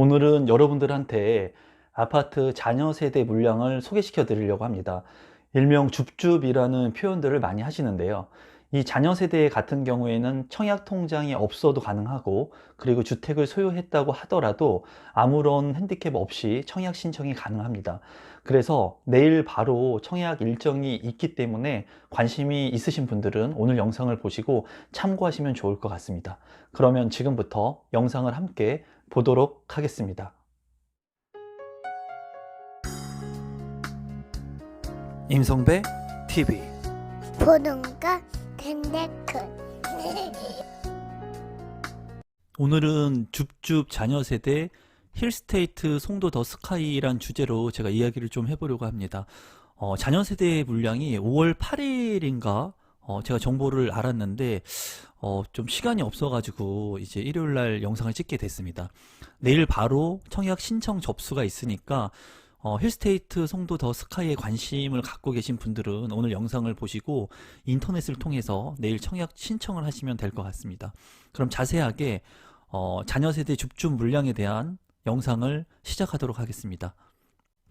오늘은 여러분들한테 아파트 자녀 세대 물량을 소개시켜 드리려고 합니다. 일명 줍줍이라는 표현들을 많이 하시는데요. 이 자녀 세대 같은 경우에는 청약 통장이 없어도 가능하고 그리고 주택을 소유했다고 하더라도 아무런 핸디캡 없이 청약 신청이 가능합니다. 그래서 내일 바로 청약 일정이 있기 때문에 관심이 있으신 분들은 오늘 영상을 보시고 참고하시면 좋을 것 같습니다. 그러면 지금부터 영상을 함께 보도록 하겠습니다. 임성배 TV 보동과 텐데크 오늘은 줍줍 자녀 세대 힐스테이트 송도 더 스카이란 주제로 제가 이야기를 좀 해보려고 합니다. 어, 자녀 세대 물량이 5월 8일인가 어, 제가 정보를 알았는데 어, 좀 시간이 없어가지고 이제 일요일 날 영상을 찍게 됐습니다. 내일 바로 청약 신청 접수가 있으니까 어, 힐스테이트 송도 더 스카이에 관심을 갖고 계신 분들은 오늘 영상을 보시고 인터넷을 통해서 내일 청약 신청을 하시면 될 것 같습니다. 그럼 자세하게 어, 자녀 세대 줍줍 물량에 대한 영상을 시작하도록 하겠습니다.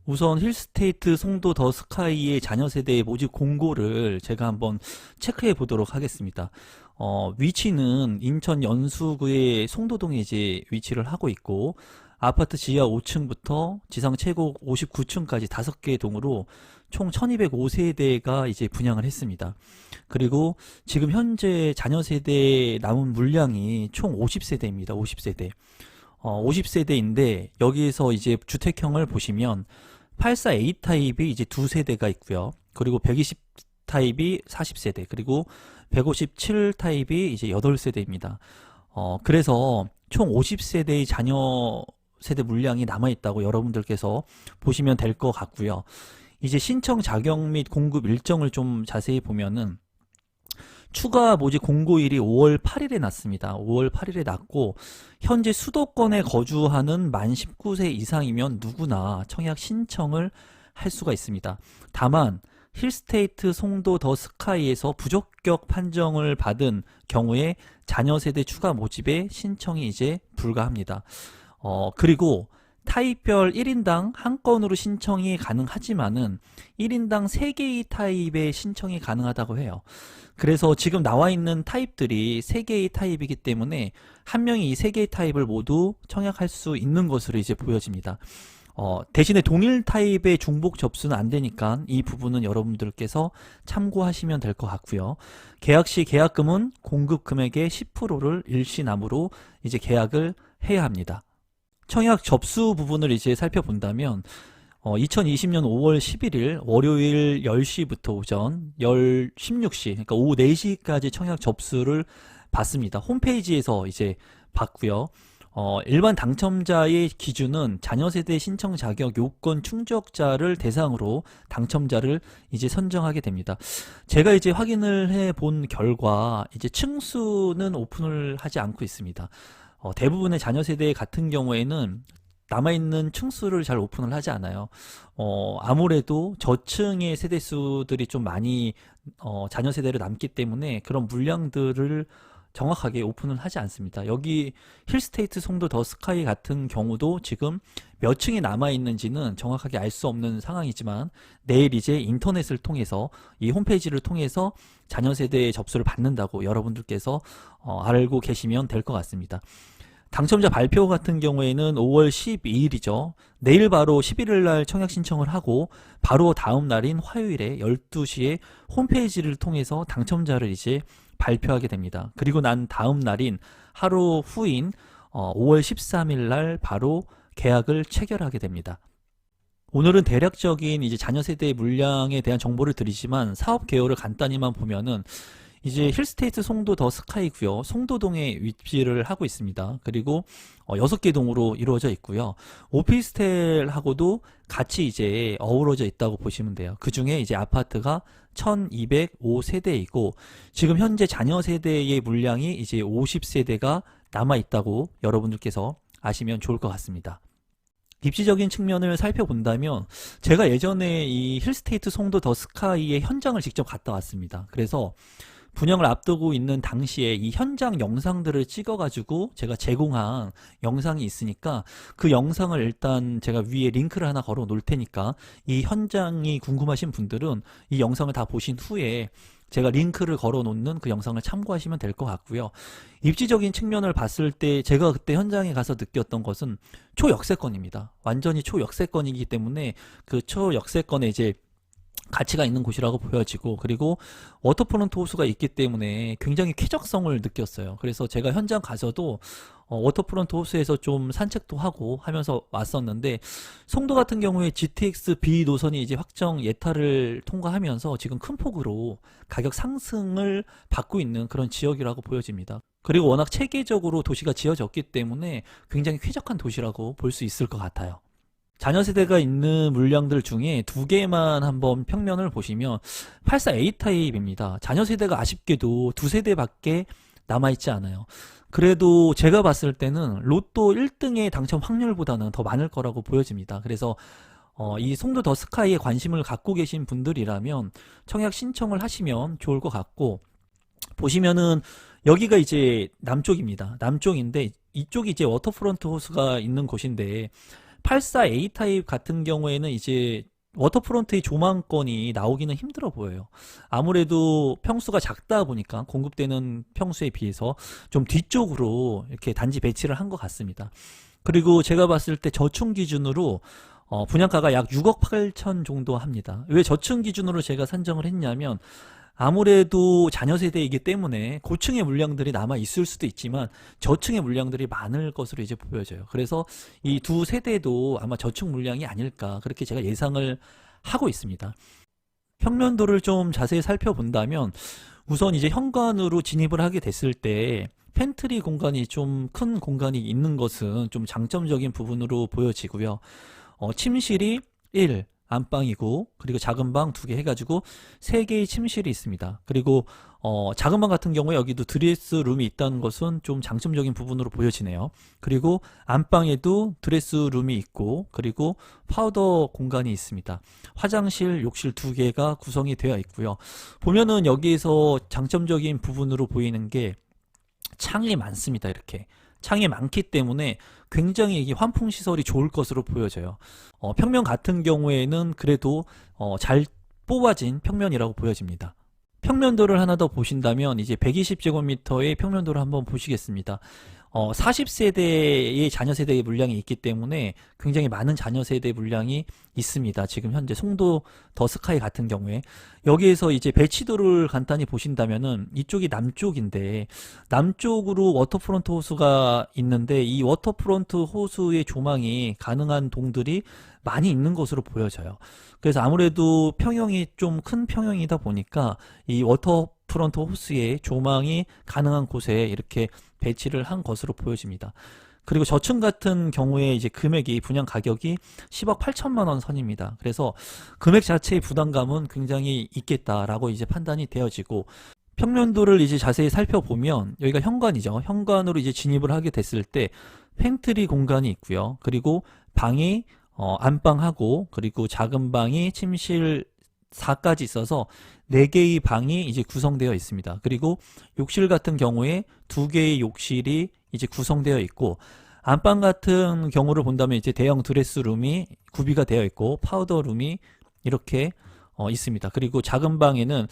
우선 힐스테이트 송도 더 스카이의 자녀 세대의 모집 공고를 제가 한번 체크해 보도록 하겠습니다. 어, 위치는 인천 연수구의 송도동에 이제 위치를 하고 있고 아파트 지하 5층부터 지상 최고 59층까지 5개의 동으로 총 1205세대가 이제 분양을 했습니다. 그리고 지금 현재 자녀 세대 남은 물량이 총 50세대입니다. 50세대. 어, 50세대인데 여기에서 이제 주택형을 보시면 84A 타입이 이제 두 세대가 있고요. 그리고 120 타입이 40세대, 그리고 157 타입이 이제 8세대입니다. 어, 그래서 총 50세대의 자녀 세대 물량이 남아 있다고 여러분들께서 보시면 될 것 같고요. 이제 신청 자격 및 공급 일정을 좀 자세히 보면은 추가 모집 공고일이 5월 8일에 났습니다. 5월 8일에 났고 현재 수도권에 거주하는 만 19세 이상이면 누구나 청약 신청을 할 수가 있습니다. 다만 힐스테이트 송도 더 스카이에서 부적격 판정을 받은 경우에 자녀 세대 추가 모집에 신청이 이제 불가합니다. 어, 그리고 타입별 1인당 한 건으로 신청이 가능하지만은 1인당 3개의 타입의 신청이 가능하다고 해요. 그래서 지금 나와 있는 타입들이 3개의 타입이기 때문에 한 명이 이 3개의 타입을 모두 청약할 수 있는 것으로 이제 보여집니다. 어, 대신에 동일 타입의 중복 접수는 안 되니까 이 부분은 여러분들께서 참고하시면 될 것 같고요. 계약 시 계약금은 공급 금액의 10%를 일시납으로 이제 계약을 해야 합니다. 청약 접수 부분을 이제 살펴본다면 어, 2020년 5월 11일 월요일 10시부터 오전 10, 16시 그러니까 오후 4시까지 청약 접수를 받습니다. 홈페이지에서 이제 받고요. 어, 일반 당첨자의 기준은 자녀 세대 신청 자격 요건 충족자를 대상으로 당첨자를 이제 선정하게 됩니다. 제가 이제 확인을 해 본 결과 이제 층수는 오픈을 하지 않고 있습니다. 어, 대부분의 자녀 세대 같은 경우에는 남아있는 층수를 잘 오픈을 하지 않아요. 어, 아무래도 저층의 세대수들이 좀 많이 어, 자녀 세대로 남기 때문에 그런 물량들을 정확하게 오픈을 하지 않습니다. 여기 힐스테이트 송도 더 스카이 같은 경우도 지금 몇 층이 남아 있는지는 정확하게 알 수 없는 상황이지만 내일 이제 인터넷을 통해서 이 홈페이지를 통해서 자녀 세대의 접수를 받는다고 여러분들께서 어, 알고 계시면 될 것 같습니다. 당첨자 발표 같은 경우에는 5월 12일이죠. 내일 바로 11일 날 청약 신청을 하고 바로 다음 날인 화요일에 12시에 홈페이지를 통해서 당첨자를 이제 발표하게 됩니다. 그리고 난 다음 날인 하루 후인 어, 5월 13일 날 바로 계약을 체결하게 됩니다. 오늘은 대략적인 이제 자녀 세대의 물량에 대한 정보를 드리지만 사업 개요를 간단히만 보면은 이제 힐스테이트 송도 더 스카이고요. 송도동에 위치를 하고 있습니다. 그리고 어, 6개 동으로 이루어져 있고요. 오피스텔하고도 같이 이제 어우러져 있다고 보시면 돼요. 그 중에 이제 아파트가 1205세대이고 지금 현재 자녀 세대의 물량이 이제 50세대가 남아 있다고 여러분들께서 아시면 좋을 것 같습니다. 입지적인 측면을 살펴본다면 제가 예전에 이 힐스테이트 송도 더 스카이의 현장을 직접 갔다 왔습니다. 그래서 분양을 앞두고 있는 당시에 이 현장 영상들을 찍어가지고 제가 제공한 영상이 있으니까 그 영상을 일단 제가 위에 링크를 하나 걸어 놓을 테니까 이 현장이 궁금하신 분들은 이 영상을 다 보신 후에 제가 링크를 걸어 놓는 그 영상을 참고하시면 될 것 같고요. 입지적인 측면을 봤을 때 제가 그때 현장에 가서 느꼈던 것은 초역세권입니다. 완전히 초역세권이기 때문에 그 초역세권에 이제 가치가 있는 곳이라고 보여지고 그리고 워터프론트 호수가 있기 때문에 굉장히 쾌적성을 느꼈어요. 그래서 제가 현장 가서도 어, 워터프론트 호수에서 좀 산책도 하고 하면서 왔었는데 송도 같은 경우에 GTX B 노선이 이제 확정 예타를 통과하면서 지금 큰 폭으로 가격 상승을 받고 있는 그런 지역이라고 보여집니다. 그리고 워낙 체계적으로 도시가 지어졌기 때문에 굉장히 쾌적한 도시라고 볼 수 있을 것 같아요. 자녀 세대가 있는 물량들 중에 두 개만 한번 평면을 보시면 84A 타입입니다. 자녀 세대가 아쉽게도 두 세대밖에 남아있지 않아요. 그래도 제가 봤을 때는 로또 1등의 당첨 확률보다는 더 많을 거라고 보여집니다. 그래서 어, 이 송도 더 스카이에 관심을 갖고 계신 분들이라면 청약 신청을 하시면 좋을 것 같고 보시면은 여기가 이제 남쪽입니다. 남쪽인데 이쪽이 이제 워터프론트 호수가 있는 곳인데 84A 타입 같은 경우에는 이제 워터프론트의 조망권이 나오기는 힘들어 보여요. 아무래도 평수가 작다 보니까 공급되는 평수에 비해서 좀 뒤쪽으로 이렇게 단지 배치를 한 것 같습니다. 그리고 제가 봤을 때 저층 기준으로 어, 분양가가 약 6억 8천 정도 합니다. 왜 저층 기준으로 제가 산정을 했냐면 아무래도 자녀 세대이기 때문에 고층의 물량들이 남아 있을 수도 있지만 저층의 물량들이 많을 것으로 이제 보여져요. 그래서 이 두 세대도 아마 저층 물량이 아닐까 그렇게 제가 예상을 하고 있습니다. 평면도를 좀 자세히 살펴본다면 우선 이제 현관으로 진입을 하게 됐을 때 팬트리 공간이 좀 큰 공간이 있는 것은 좀 장점적인 부분으로 보여지고요. 어, 침실이 1, 안방이고 그리고 작은 방 두 개 해가지고 세 개의 침실이 있습니다. 그리고 어, 작은 방 같은 경우에 여기도 드레스 룸이 있다는 것은 좀 장점적인 부분으로 보여지네요. 그리고 안방에도 드레스 룸이 있고 그리고 파우더 공간이 있습니다. 화장실, 욕실 두 개가 구성이 되어 있고요. 보면은 여기에서 장점적인 부분으로 보이는 게 창이 많습니다. 이렇게 창이 많기 때문에 굉장히 이게 환풍 시설이 좋을 것으로 보여져요. 어, 평면 같은 경우에는 그래도 어, 잘 뽑아진 평면이라고 보여집니다. 평면도를 하나 더 보신다면 이제 120제곱미터의 평면도를 한번 보시겠습니다. 어, 40세대의 자녀 세대의 물량이 있기 때문에 굉장히 많은 자녀 세대 물량이 있습니다. 지금 현재 송도 더 스카이 같은 경우에 여기에서 이제 배치도를 간단히 보신다면은 이쪽이 남쪽인데 남쪽으로 워터프론트 호수가 있는데 이 워터프론트 호수의 조망이 가능한 동들이 많이 있는 것으로 보여져요. 그래서 아무래도 평형이 좀 큰 평형이다 보니까 이 워터 프론트 호수의 조망이 가능한 곳에 이렇게 배치를 한 것으로 보여집니다. 그리고 저층 같은 경우에 이제 금액이 분양 가격이 10억 8천만 원 선입니다. 그래서 금액 자체의 부담감은 굉장히 있겠다라고 이제 판단이 되어지고 평면도를 이제 자세히 살펴보면 여기가 현관이죠. 현관으로 이제 진입을 하게 됐을 때 팬트리 공간이 있고요. 그리고 방이 어, 안방하고 그리고 작은 방이 침실 4까지 있어서 4개의 방이 이제 구성되어 있습니다. 그리고 욕실 같은 경우에 2개의 욕실이 이제 구성되어 있고 안방 같은 경우를 본다면 이제 대형 드레스룸이 구비가 되어 있고 파우더룸이 이렇게 어, 있습니다. 그리고 작은 방에는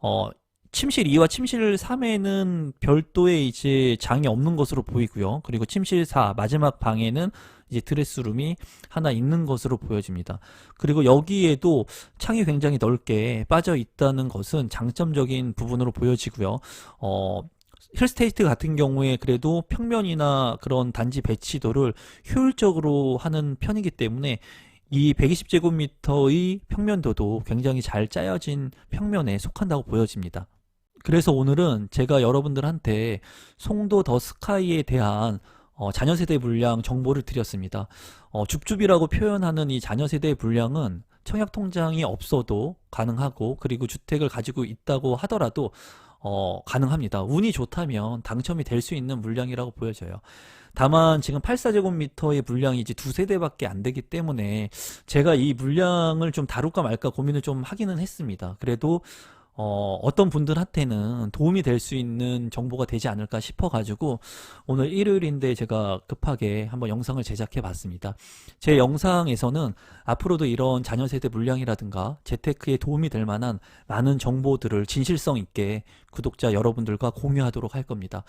어, 침실 2와 침실 3에는 별도의 이제 장이 없는 것으로 보이고요. 그리고 침실 4 마지막 방에는 이제 드레스룸이 하나 있는 것으로 보여집니다. 그리고 여기에도 창이 굉장히 넓게 빠져 있다는 것은 장점적인 부분으로 보여지고요. 어, 힐스테이트 같은 경우에 그래도 평면이나 그런 단지 배치도를 효율적으로 하는 편이기 때문에 이 120제곱미터의 평면도도 굉장히 잘 짜여진 평면에 속한다고 보여집니다. 그래서 오늘은 제가 여러분들한테 송도 더 스카이에 대한 어, 자녀 세대 물량 정보를 드렸습니다. 어, 줍줍이라고 표현하는 이 자녀 세대 물량은 청약 통장이 없어도 가능하고 그리고 주택을 가지고 있다고 하더라도 어, 가능합니다. 운이 좋다면 당첨이 될 수 있는 물량이라고 보여져요. 다만 지금 84제곱미터의 물량이 이제 두 세대밖에 안 되기 때문에 제가 이 물량을 좀 다룰까 말까 고민을 좀 하기는 했습니다. 그래도 어, 어떤 분들한테는 도움이 될 수 있는 정보가 되지 않을까 싶어가지고 오늘 일요일인데 제가 급하게 한번 영상을 제작해 봤습니다. 제 영상에서는 앞으로도 이런 자녀 세대 물량이라든가 재테크에 도움이 될 만한 많은 정보들을 진실성 있게 구독자 여러분들과 공유하도록 할 겁니다.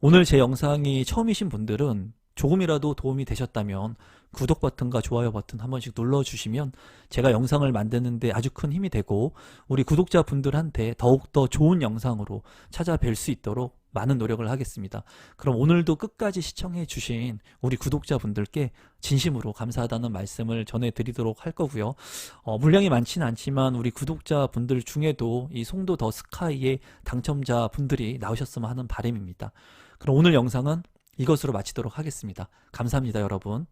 오늘 제 영상이 처음이신 분들은 조금이라도 도움이 되셨다면 구독 버튼과 좋아요 버튼 한 번씩 눌러주시면 제가 영상을 만드는데 아주 큰 힘이 되고 우리 구독자분들한테 더욱더 좋은 영상으로 찾아뵐 수 있도록 많은 노력을 하겠습니다. 그럼 오늘도 끝까지 시청해 주신 우리 구독자분들께 진심으로 감사하다는 말씀을 전해드리도록 할 거고요. 어, 물량이 많지는 않지만 우리 구독자분들 중에도 이 송도 더 스카이의 당첨자분들이 나오셨으면 하는 바람입니다. 그럼 오늘 영상은 이것으로 마치도록 하겠습니다. 감사합니다, 여러분.